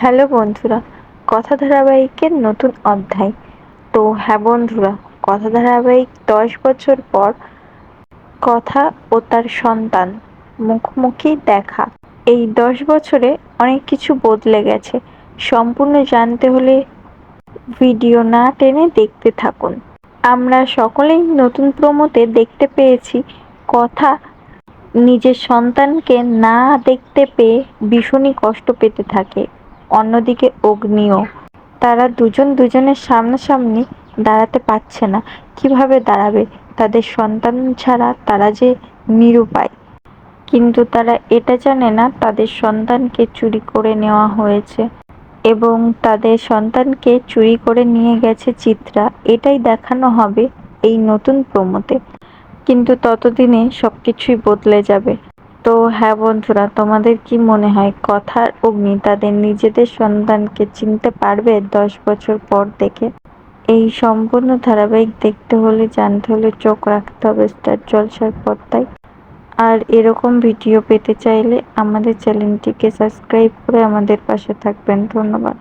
Hello বন্ধুরা, কথা ধারাবাহিকের নতুন অধ্যায়। তো হ্যাঁ বন্ধুরা, কথা ধারাবাহিক দশ বছর পর কথা ও তার সন্তান মুখোমুখি দেখা। এই দশ বছরে অনেক কিছু বদলে গেছে। সম্পূর্ণ জানতে হলে ভিডিও না টেনে দেখতে থাকুন। আমরা সকলেই নতুন প্রমোতে দেখতে পেয়েছি কথা নিজের সন্তানকে না দেখতে পেয়ে ভীষণই কষ্ট পেতে থাকে। অন্যদিকে অগ্নিও। তারা দুজন দুজনের সামনাসামনি দাঁড়াতে পারছে না। কীভাবে দাঁড়াবে? তাদের সন্তান ছাড়া তারা যে নিরুপায়। কিন্তু তারা এটা জানে না, তাদের সন্তানকে চুরি করে নেওয়া হয়েছে এবং তাদের সন্তানকে চুরি করে নিয়ে গেছে চিত্রা। এটাই দেখানো হবে এই নতুন প্রমোতে কিন্তু ততদিনে সব কিছুই বদলে যাবে। তো হ্যাঁ বন্ধুরা, তোমাদের কি মনে হয়, কথার অগ্নি তাদের নিজেদের সন্তানকে চিনতে পারবে দশ বছর পর থেকে? এই সম্পূর্ণ ধারাবাহিক দেখতে হলে, জানতে হলে চোখ রাখতে হবে স্টার জলসার পর্দায়। আর এরকম ভিডিও পেতে চাইলে আমাদের চ্যানেলটিকে সাবস্ক্রাইব করে আমাদের পাশে থাকবেন। ধন্যবাদ।